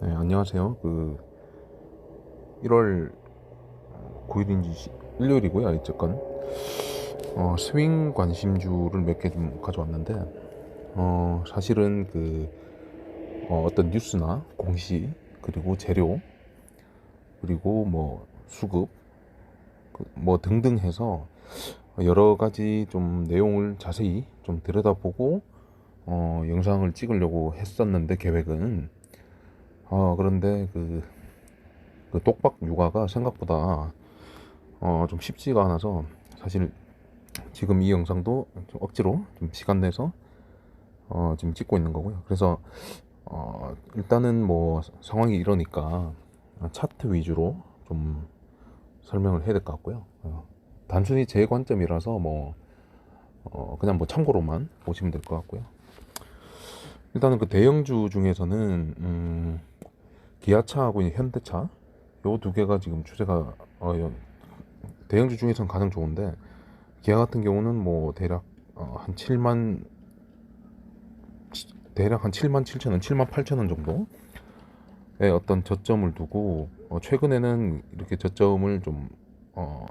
네, 안녕하세요. 그 1월 9일인지 일요일이고요. 어쨌건 어, 스윙 관심주를 몇 개 좀 가져왔는데 어, 사실은 그 어, 떤 뉴스나 공시 그리고 재료 그리고 뭐 수급 그, 뭐 등등 해서 여러 가지 좀 내용을 자세히 좀 들여다보고 어, 영상을 찍으려고 했었는데 계획은 어, 그런데 그, 그 똑박 육아가 생각보다 어, 좀 쉽지가 않아서 사실 지금 이 영상도 좀 억지로 좀 시간 내서 어, 지금 찍고 있는 거고요. 그래서 어, 일단은 뭐 상황이 이러니까 차트 위주로 좀 설명을 해야 될 것 같고요. 어, 단순히 제 관점이라서 뭐 어, 그냥 뭐 참고로만 보시면 될 것 같고요. 일단은 그 대형주 중에서는 음, 기아차하고 현대차? 요 두 개가 지금 추세가 어, 여- 대형주 중에서는 가장 좋은데 기아 같은 경우는 뭐 대략 어, 한 7만 치- 대략 한 7만 7천 원, 7만 8천 원 정도의 어떤 저점을 두고 어, 최근에는 이렇게 저점을 좀 어,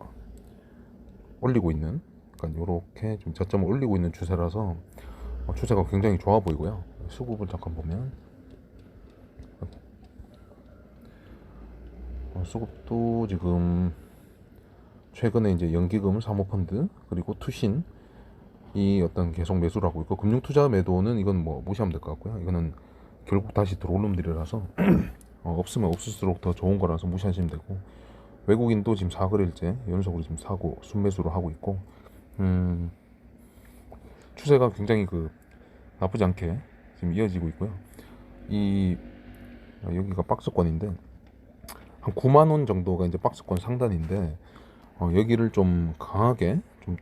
올리고 있는 그러니까 이렇게 좀 저점을 올리고 있는 추세라서 어, 추세가 굉장히 좋아 보이고요. 수급을 잠깐 보면 수급도 지금 최근에 이제 연기금 사모펀드 그리고 투신 이 어떤 계속 매수를 하고 있고 금융투자 매도는 이건 뭐 무시하면 될 것 같고요. 이거는 결국 다시 들어올 놈들이라서 어, 없으면 없을수록 더 좋은 거라서 무시하시면 되고 외국인도 지금 4거래일째 연속으로 지금 사고 순매수를 하고 있고 음, 추세가 굉장히 그 나쁘지 않게 지금 이어지고 있고요. 이 어, 여기가 박스권인데 한 9만 원 정도가 이제 박스권 상단인데 어, 여기를 좀 강하게 좀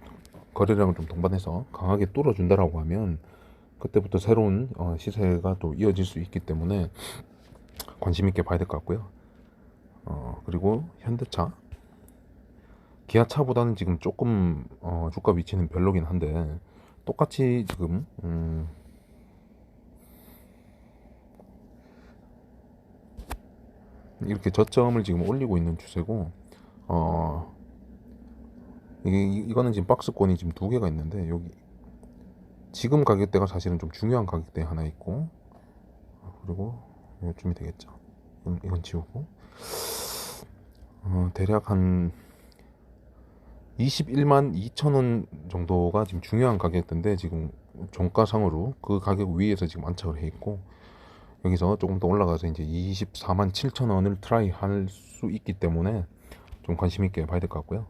거래량을 좀 동반해서 강하게 뚫어준다라고 하면 그때부터 새로운 어, 시세가 또 이어질 수 있기 때문에 관심 있게 봐야 될 것 같고요. 어, 그리고 현대차, 기아차보다는 지금 조금 어, 주가 위치는 별로긴 한데 똑같이 지금 음, 이렇게 저점을 지금 올리고 있는 추세고 어 이- 이거는 지금 박스권이 지금 두 개가 있는데 여기 지금 가격대가 사실은 좀 중요한 가격대 하나 있고 그리고 요쯤이 되겠죠. 이건, 이건 지우고 어, 대략 한 21만 2천 원 정도가 지금 중요한 가격대인데 지금 종가상으로 그 가격 위에서 지금 안착을 해 있고 여기서 조금 더 올라가서 이제 24만 7천 원을 트라이 할 수 있기 때문에 좀 관심 있게 봐야 될 것 같고요.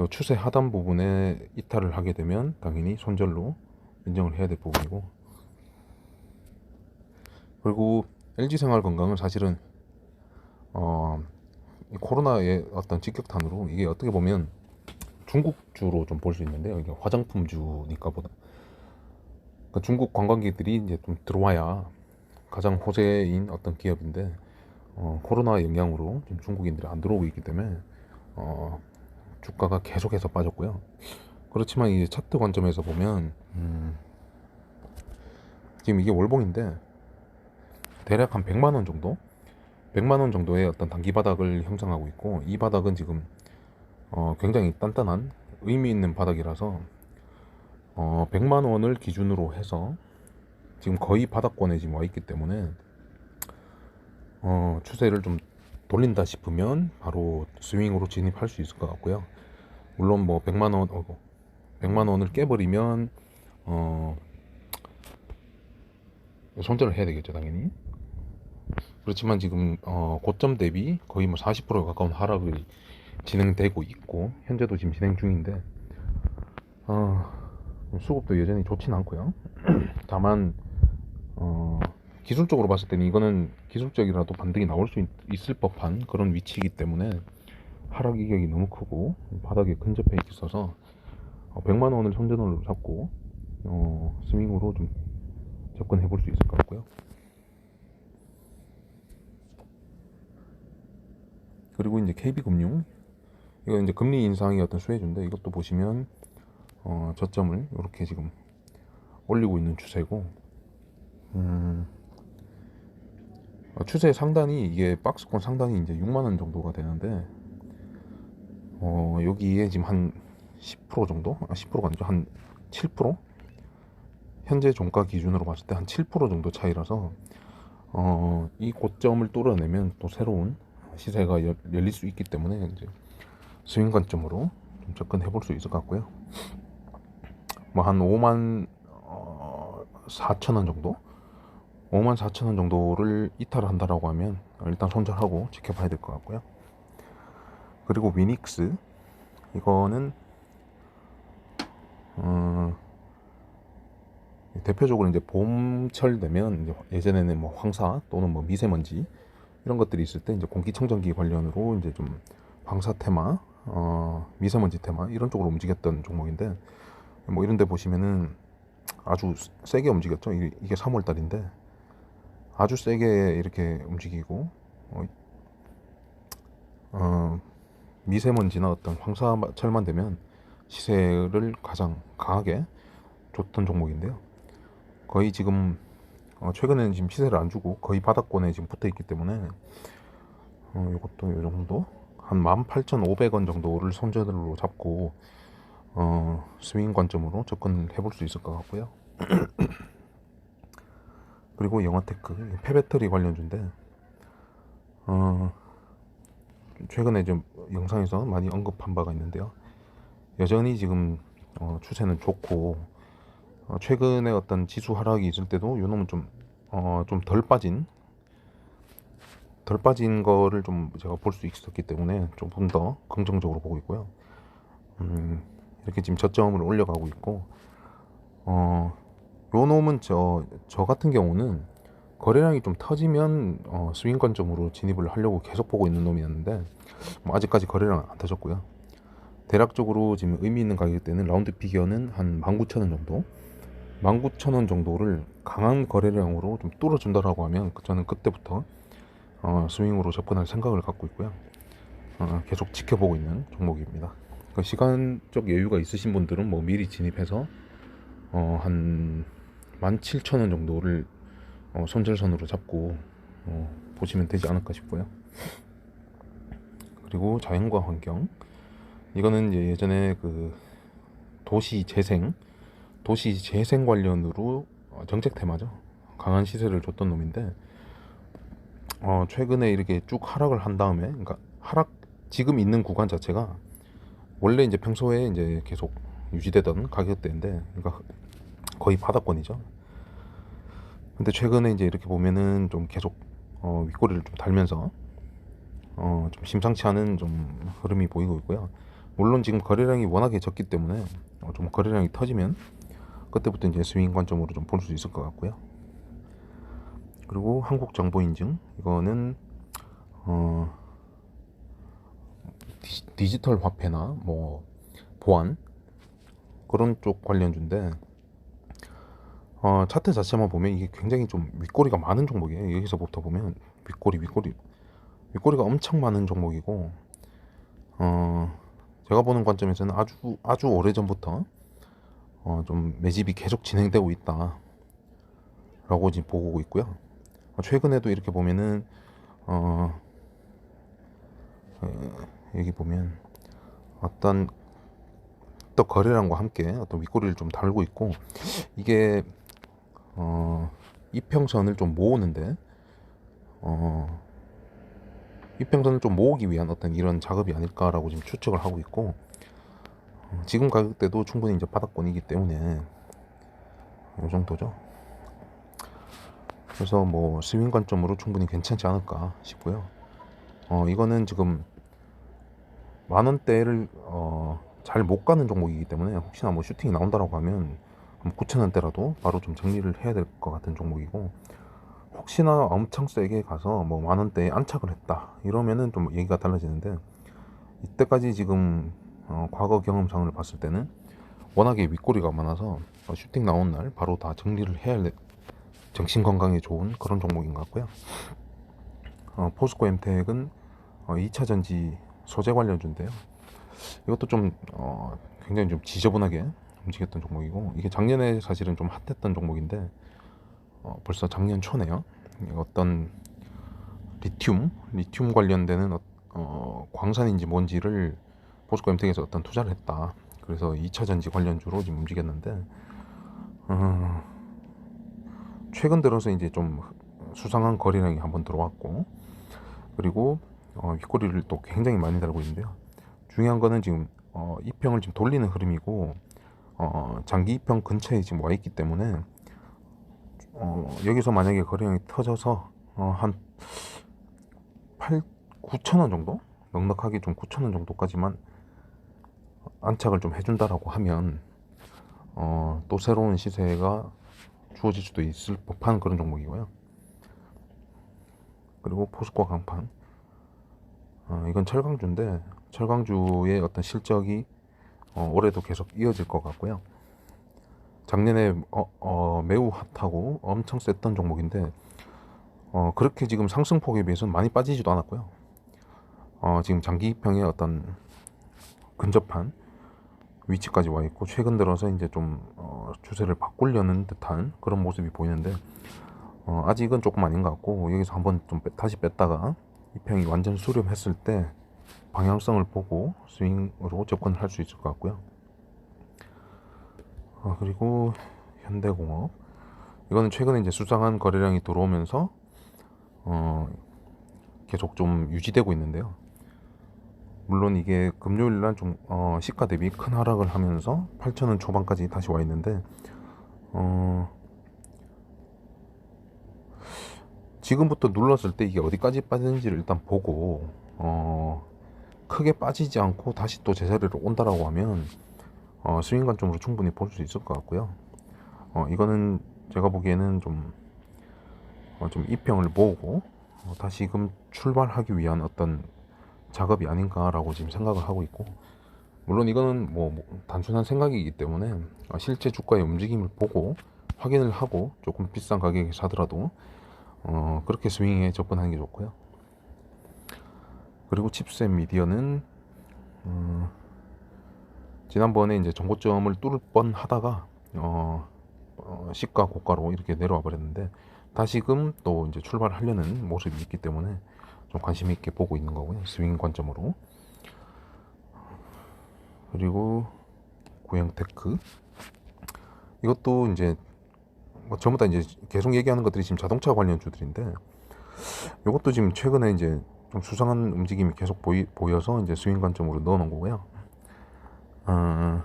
요 추세 하단 부분에 이탈을 하게 되면 당연히 손절로 인정을 해야 될 부분이고 그리고 LG 생활 건강은 사실은 어, 이 코로나의 어떤 직격탄으로 이게 어떻게 보면 중국주로 좀 볼 수 있는데요. 이게 화장품주니까 보다 그러니까 중국 관광객들이 이제 좀 들어와야 가장 호재인 어떤 기업인데 어, 코로나 영향으로 좀 중국인들이 안 들어오고 있기 때문에 어, 주가가 계속해서 빠졌고요. 그렇지만 이제 차트 관점에서 보면 음, 지금 이게 월봉인데 대략 한 100만 원 정도, 100만 원 정도의 어떤 단기 바닥을 형성하고 있고 이 바닥은 지금 어, 굉장히 단단한 의미 있는 바닥이라서 어, 100만 원을 기준으로 해서 지금 거의 바닥권에 지금 와 있기 때문에 어, 추세를 좀 돌린다 싶으면 바로 스윙으로 진입할 수 있을 것 같고요. 물론 뭐 100만 원, 어, 100만 원을 깨버리면 어, 손절을 해야 되겠죠, 당연히. 그렇지만 지금 어, 고점 대비 거의 뭐 40%에 가까운 하락이 진행되고 있고 현재도 지금 진행 중인데 어, 수급도 여전히 좋진 않고요. 다만 어, 기술적으로 봤을 때는 이거는 기술적이라도 반등이 나올 수 있, 있을 법한 그런 위치이기 때문에 하락 이격이 너무 크고 바닥에 근접해 있어서 어, 100만 원을 손전으로 잡고 어, 스윙으로 좀 접근해 볼 수 있을 것 같고요. 그리고 이제 KB금융 이거 이제 금리 인상이 어떤 수혜주인데 이것도 보시면 어, 저점을 이렇게 지금 올리고 있는 추세고 음, 어, 추세 상단이 이게 박스권 상단이 이제 6만 원 정도가 되는데 어, 여기에 지금 한 10% 정도? 아, 10%가 아니죠. 한 7%? 현재 종가 기준으로 봤을 때 한 7% 정도 차이라서 어, 이 고점을 뚫어내면 또 새로운 시세가 열, 열릴 수 있기 때문에 이제 스윙 관점으로 좀 접근해 볼 수 있을 것 같고요. 뭐 한 5만 어, 4천 원 정도? 5만 4천 원 정도를 이탈한다라고 하면 일단 손절하고 지켜봐야 될 것 같고요. 그리고 위닉스 이거는 어, 대표적으로 이제 봄철 되면 이제 예전에는 뭐 황사 또는 뭐 미세먼지 이런 것들이 있을 때 이제 공기청정기 관련으로 이제 좀 황사 테마, 어, 미세먼지 테마 이런 쪽으로 움직였던 종목인데 뭐 이런 데 보시면은 아주 세게 움직였죠. 이게 3월 달인데 아주 세게 이렇게 움직이고 어, 어, 미세먼지나 어떤 황사철만 되면 시세를 가장 강하게 줬던 종목인데요. 거의 지금 어, 최근에는 지금 시세를 안 주고 거의 바닥권에 지금 붙어 있기 때문에 어, 이것도 이 정도 한 18,500원 정도를 손절로 잡고 어, 스윙 관점으로 접근해 볼 수 있을 것 같고요. 그리고 영어테크 폐배터리 관련주인데 어, 최근에 좀 영상에서 많이 언급한 바가 있는데요. 여전히 지금 어, 추세는 좋고 어, 최근에 어떤 지수 하락이 있을 때도 요놈은 좀 어, 좀 덜 빠진 덜 빠진 거를 좀 제가 볼 수 있었기 때문에 조금 더 긍정적으로 보고 있고요. 음, 이렇게 지금 저점을 올려가고 있고 어, 요 놈은 저, 저 같은 경우는 거래량이 좀 터지면 어, 스윙 관점으로 진입을 하려고 계속 보고 있는 놈이었는데 뭐 아직까지 거래량 안 터졌고요. 대략적으로 지금 의미 있는 가격대는 라운드 피겨는 한 19,000원 정도 19,000원 정도를 강한 거래량으로 좀 뚫어준다라고 하면 그- 저는 그때부터 어, 스윙으로 접근할 생각을 갖고 있고요. 어, 계속 지켜보고 있는 종목입니다. 그 시간적 여유가 있으신 분들은 뭐 미리 진입해서 어, 한 17,000원 정도를 어, 손절선으로 잡고 어, 보시면 되지 않을까 싶고요. 그리고 자연과 환경 이거는 이제 예전에 그 도시 재생 도시 재생 관련으로 어, 정책 테마죠. 강한 시세를 줬던 놈인데 어, 최근에 이렇게 쭉 하락을 한 다음에 그러니까 하락 지금 있는 구간 자체가 원래 이제 평소에 이제 계속 유지되던 가격대인데 그러니까 거의 바닥권이죠. 근데 최근에 이제 이렇게 보면은 좀 계속 어, 윗꼬리를 좀 달면서 어, 좀 심상치 않은 좀 흐름이 보이고 있고요. 물론 지금 거래량이 워낙에 적기 때문에 어, 좀 거래량이 터지면 그때부터 이제 스윙 관점으로 좀 볼 수 있을 것 같고요. 그리고 한국 정보 인증 이거는 어, 디지- 디지털 화폐나 뭐 보안 그런 쪽 관련주인데 어, 차트 자체만 보면 이게 굉장히 좀 윗꼬리가 많은 종목이에요. 여기서부터 보면 윗꼬리 윗꼬리 윗꼬리가 엄청 많은 종목이고 어, 제가 보는 관점에서는 아주 아주 오래 전부터 어, 좀 매집이 계속 진행되고 있다라고 지금 보고 있고요. 어, 최근에도 이렇게 보면은 어, 어, 여기 보면 어떤 또 거래량과 함께 어떤 윗꼬리를 좀 달고 있고 이게 어, 이평선을 좀 모으는데 어, 이평선을 좀 모으기 위한 어떤 이런 작업이 아닐까라고 지금 추측을 하고 있고 어, 지금 가격대도 충분히 이제 바닥권이기 때문에 이 정도죠. 그래서 뭐 스윙 관점으로 충분히 괜찮지 않을까 싶고요. 어, 이거는 지금 만 원대를 어, 잘 못 가는 종목이기 때문에 혹시나 뭐 슈팅이 나온다라고 하면 9천 원대라도 바로 좀 정리를 해야 될 것 같은 종목이고 혹시나 엄청 세게 가서 뭐 만 원대에 안착을 했다 이러면은 좀 얘기가 달라지는데 이때까지 지금 어, 과거 경험상을 봤을 때는 워낙에 윗꼬리가 많아서 어, 슈팅 나온 날 바로 다 정리를 해야 할 정신 건강에 좋은 그런 종목인 것 같고요. 어, 포스코 엠텍은 어, 2차 전지 소재 관련주인데요. 이것도 좀 어, 굉장히 좀 지저분하게 움직였던 종목이고 이게 작년에 사실은 좀 핫했던 종목인데 어, 벌써 작년 초네요. 어떤 리튬, 리튬 관련되는 어, 어, 광산인지 뭔지를 포스코 엠텍에서 어떤 투자를 했다. 그래서 2차 전지 관련주로 지금 움직였는데 어, 최근 들어서 이제 좀 수상한 거래량이 한번 들어왔고 그리고 어, 윗꼬리를 또 굉장히 많이 달고 있는데요. 중요한 거는 지금 어, 이평을 지금 돌리는 흐름이고 어, 장기 이평 근처에 지금 와 있기 때문에 어, 여기서 만약에 거래량이 터져서 어, 한 8, 9천 원 정도 넉넉하게 좀 9천 원 정도까지만 안착을 좀 해준다라고 하면 어, 또 새로운 시세가 주어질 수도 있을 법한 그런 종목이고요. 그리고 포스코 강판 어, 이건 철강주인데 철강주의 어떤 실적이 어, 올해도 계속 이어질 것 같고요. 작년에 어, 어, 매우 핫하고 엄청 셌던 종목인데 어, 그렇게 지금 상승폭에 비해서는 많이 빠지지도 않았고요. 어, 지금 장기평의 어떤 근접한 위치까지 와 있고 최근 들어서 이제 좀 어, 추세를 바꾸려는 듯한 그런 모습이 보이는데 어, 아직은 조금 아닌 것 같고 여기서 한번 좀 빼- 다시 뺐다가 이 평이 완전 수렴했을 때 방향성을 보고 스윙으로 접근을 할 수 있을 것 같고요. 어, 그리고 현대공업 이거는 최근에 이제 수상한 거래량이 들어오면서 어, 계속 좀 유지되고 있는데요. 물론 이게 금요일 날좀 어, 시가 대비 큰 하락을 하면서 8,000원 초반까지 다시 와 있는데 어, 지금부터 눌렀을 때 이게 어디까지 빠지는지를 일단 보고 어, 크게 빠지지 않고 다시 또 제자리로 온다라고 하면 어, 스윙 관점으로 충분히 볼 수 있을 것 같고요. 어, 이거는 제가 보기에는 좀, 어, 좀 입평을 모으고 어, 다시금 출발하기 위한 어떤 작업이 아닌가라고 지금 생각을 하고 있고 물론 이거는 뭐, 뭐 단순한 생각이기 때문에 어, 실제 주가의 움직임을 보고 확인을 하고 조금 비싼 가격에 사더라도 어, 그렇게 스윙에 접근하는 게 좋고요. 그리고 칩셋 미디어는 음, 지난번에 이제 정고점을 뚫을 뻔 하다가 어, 어, 시가 고가로 이렇게 내려와 버렸는데 다시금 또 이제 출발하려는 모습이 있기 때문에 좀 관심 있게 보고 있는 거고요. 스윙 관점으로. 그리고 구형테크. 이것도 이제 뭐 전부 다 이제 계속 얘기하는 것들이 지금 자동차 관련 주들인데 이것도 지금 최근에 이제 좀 수상한 움직임이 계속 보이, 보여서 이제 스윙 관점으로 넣어놓은 거고요. 어,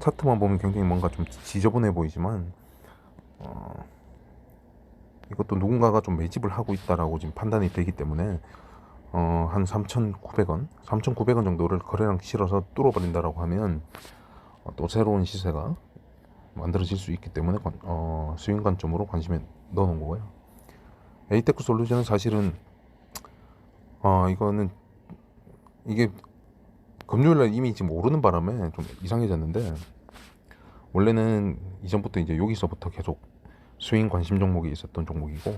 차트만 보면 굉장히 뭔가 좀 지저분해 보이지만 어, 이것도 누군가가 좀 매집을 하고 있다라고 지금 판단이 되기 때문에 어, 한 3,900원, 3,900원 정도를 거래량 실어서 뚫어버린다라고 하면 어, 또 새로운 시세가 만들어질 수 있기 때문에 관- 어, 스윙 관점으로 관심에 넣어놓은 거고요. 에이테크 솔루션은 사실은 어, 이거는 이게 금요일날 이미 지금 오르는 바람에 좀 이상해졌는데 원래는 이전부터 이제 여기서부터 계속 스윙 관심 종목이 있었던 종목이고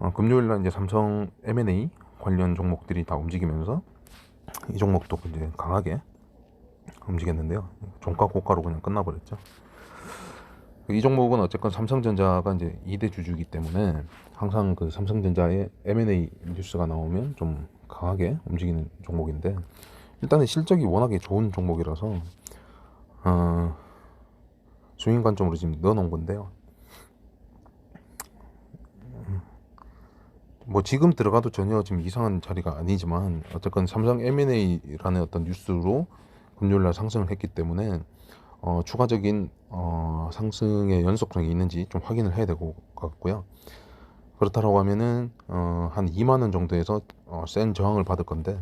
어, 금요일날 이제 삼성 M&A 관련 종목들이 다 움직이면서 이 종목도 이제 강하게 움직였는데요. 종가 고가로 그냥 끝나버렸죠. 이 종목은 어쨌건 삼성전자가 이제 2대 주주이기 때문에 항상 그 삼성전자의 M&A 뉴스가 나오면 좀 강하게 움직이는 종목인데 일단은 실적이 워낙에 좋은 종목이라서 어, 스윙 관점으로 지금 넣어놓은 건데요. 음, 뭐 지금 들어가도 전혀 지금 이상한 자리가 아니지만 어쨌건 삼성 M&A라는 어떤 뉴스로 금요일 날 상승을 했기 때문에 어, 추가적인 어, 상승의 연속성이 있는지 좀 확인을 해야 될것 같고요. 그렇다라고 하면은 어, 한 2만 원 정도에서 어, 센 저항을 받을 건데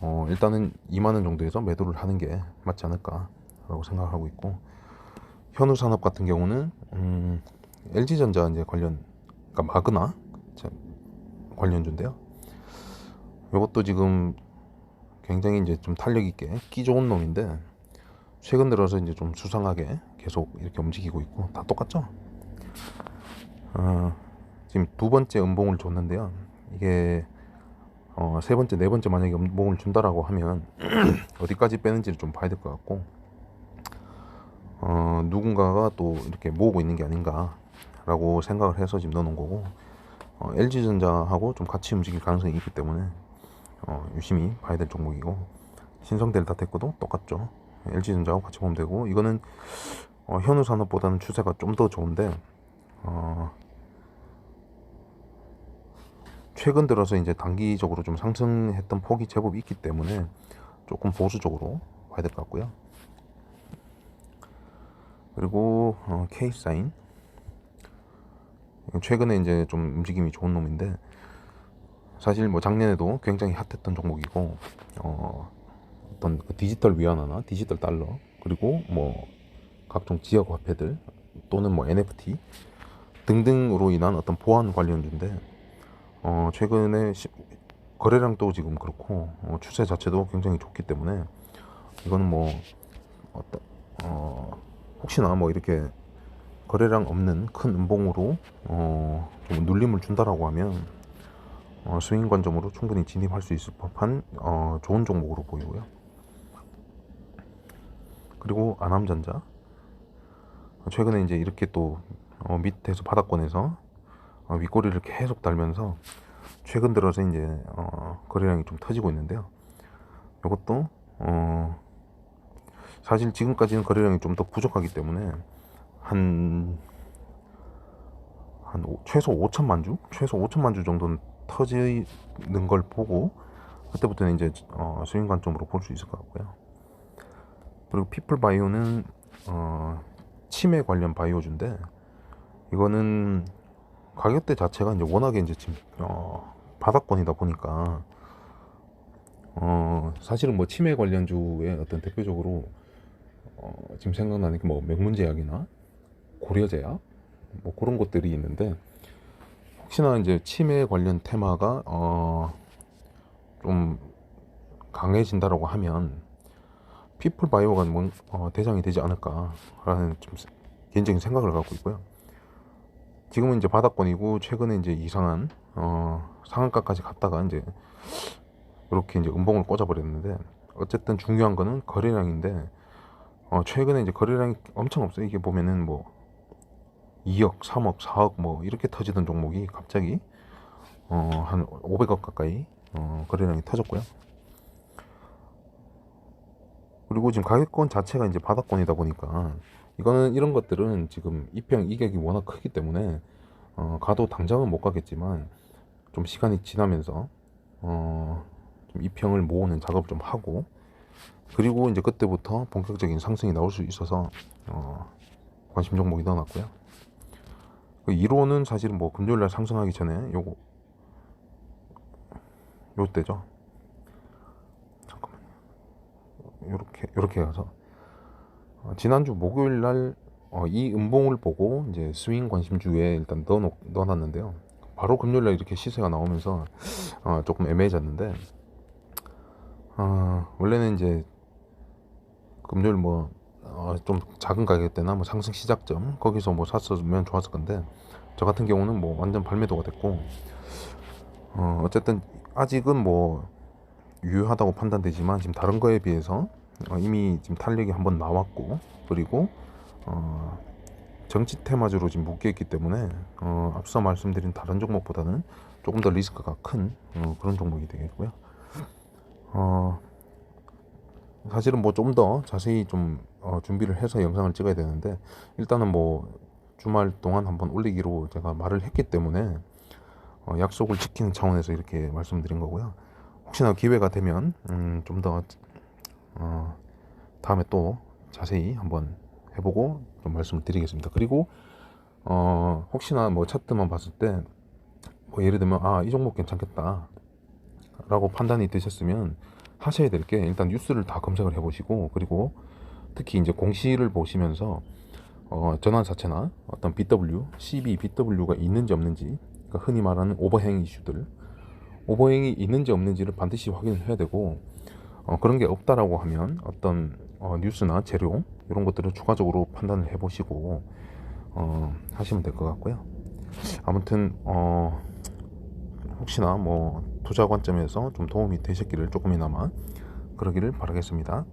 어, 일단은 2만 원 정도에서 매도를 하는 게 맞지 않을까라고 생각하고 있고 현우 산업 같은 경우는 음, LG전자 이제 관련 그러니까 마그나 자, 관련주인데요. 이것도 지금 굉장히 이제 좀 탄력 있게 끼 좋은 놈인데 최근 들어서 이제 좀 수상하게 계속 이렇게 움직이고 있고 다 똑같죠. 어, 지금 두 번째 음봉을 줬는데요. 이게 어, 세 번째, 네 번째 만약에 음봉을 준다라고 하면 어디까지 빼는지를 좀 봐야 될 것 같고 어, 누군가가 또 이렇게 모으고 있는 게 아닌가라고 생각을 해서 지금 넣어놓은 거고 어, LG전자하고 좀 같이 움직일 가능성이 있기 때문에 어, 유심히 봐야 될 종목이고 신성델타 테크도 똑같죠. LG전자하고 같이 보면 되고 이거는 어, 현우 산업보다는 추세가 좀 더 좋은데 어, 최근 들어서 이제 단기적으로 좀 상승했던 폭이 제법 있기 때문에 조금 보수적으로 봐야 될 것 같고요. 그리고 어, K사인 최근에 이제 좀 움직임이 좋은 놈인데 사실 뭐 작년에도 굉장히 핫했던 종목이고 어, 어떤 그 디지털 위안화나 디지털 달러 그리고 뭐 각종 지역 화폐들 또는 뭐 NFT 등등으로 인한 어떤 보안 관련주인데 어, 최근에 시- 거래량도 지금 그렇고 어, 추세 자체도 굉장히 좋기 때문에 이거는 뭐 어떤 어, 혹시나 뭐 이렇게 거래량 없는 큰 음봉으로 어, 좀 눌림을 준다라고 하면 어, 스윙 관점으로 충분히 진입할 수 있을 법한 어, 좋은 종목으로 보이고요. 그리고 아남전자 최근에 이제 이렇게 또 어, 밑에서 바닥권에서 어, 윗꼬리를 계속 달면서 최근 들어서 이제 어, 거래량이 좀 터지고 있는데요. 이것도 어, 사실 지금까지는 거래량이 좀 더 부족하기 때문에 한, 한 오- 최소 5천만 주? 최소 5천만 주 정도는 터지는 걸 보고 그때부터는 이제 어, 스윙 관점으로 볼 수 있을 것 같고요. 그리고 피플 바이오는 어, 치매 관련 바이오주인데 이거는 가격대 자체가 이제 워낙에 이제 지금 어, 바닥권이다 보니까 어, 사실은 뭐 치매 관련주의 어떤 대표적으로 어, 지금 생각나는 게 뭐 명문제약이나 고려제약 뭐 그런 것들이 있는데 혹시나 이제 치매 관련 테마가 어, 좀 강해진다라고 하면 피플 바이오가 뭔, 어, 대장이 되지 않을까라는 좀 세- 개인적인 생각을 갖고 있고요. 지금은 이제 바닥권이고 최근에 이제 이상한 어, 상한가까지 갔다가 이제 이렇게 이제 음봉을 꽂아버렸는데 어쨌든 중요한 거는 거래량인데 어, 최근에 이제 거래량이 엄청 없어요. 이게 보면은 뭐 2억, 3억, 4억 뭐 이렇게 터지던 종목이 갑자기 어, 한 500억 가까이 어, 거래량이 터졌고요. 그리고 지금 가격권 자체가 이제 바닥권이다 보니까 이거는 이런 것들은 지금 입평 이격이 워낙 크기 때문에 어, 가도 당장은 못 가겠지만 좀 시간이 지나면서 어, 좀 입평을 모으는 작업을 좀 하고 그리고 이제 그때부터 본격적인 상승이 나올 수 있어서 어, 관심 종목이 넣어놨고요. 그 1호는 사실은 뭐 금요일 날 상승하기 전에 요거 요 때죠. 잠깐만요. 요렇게 요렇게 가서 어, 지난주 목요일 날 어, 이 음봉을 보고 이제 스윙 관심주에 일단 넣어 넣어놨는데요. 바로 금요일 날 이렇게 시세가 나오면서 어, 조금 애매해졌는데 어, 원래는 이제 금요일 뭐 어, 좀 작은 가격대나 뭐 상승 시작점 거기서 뭐 샀으면 좋았을 건데 저 같은 경우는 뭐 완전 발매도가 됐고 어, 어쨌든 아직은 뭐 유효하다고 판단되지만 지금 다른 거에 비해서 어, 이미 지금 탄력이 한번 나왔고 그리고 어, 정치 테마주로 지금 묶여 있기 때문에 어, 앞서 말씀드린 다른 종목보다는 조금 더 리스크가 큰 어, 그런 종목이 되겠고요. 어, 사실은 뭐 좀 더 자세히 좀 어, 준비를 해서 영상을 찍어야 되는데 일단은 뭐 주말 동안 한번 올리기로 제가 말을 했기 때문에 어, 약속을 지키는 차원에서 이렇게 말씀드린 거고요. 혹시나 기회가 되면 음, 좀더 어, 다음에 또 자세히 한번 해보고 좀 말씀을 드리겠습니다. 그리고 어, 혹시나 뭐 차트만 봤을 때 뭐 예를 들면 아 이 종목 괜찮겠다 라고 판단이 되셨으면 하셔야 될 게 일단 뉴스를 다 검색을 해보시고 그리고 특히 이제 공시를 보시면서 어, 전환사채나 어떤 BW, CB, BW가 있는지 없는지 그러니까 흔히 말하는 오버행 이슈들 오버행이 있는지 없는지를 반드시 확인을 해야 되고 어, 그런 게 없다라고 하면 어떤 어, 뉴스나 재료 이런 것들을 추가적으로 판단을 해보시고 어, 하시면 될 것 같고요. 아무튼 어, 혹시나 뭐 투자 관점에서 좀 도움이 되셨기를 조금이나마 그러기를 바라겠습니다.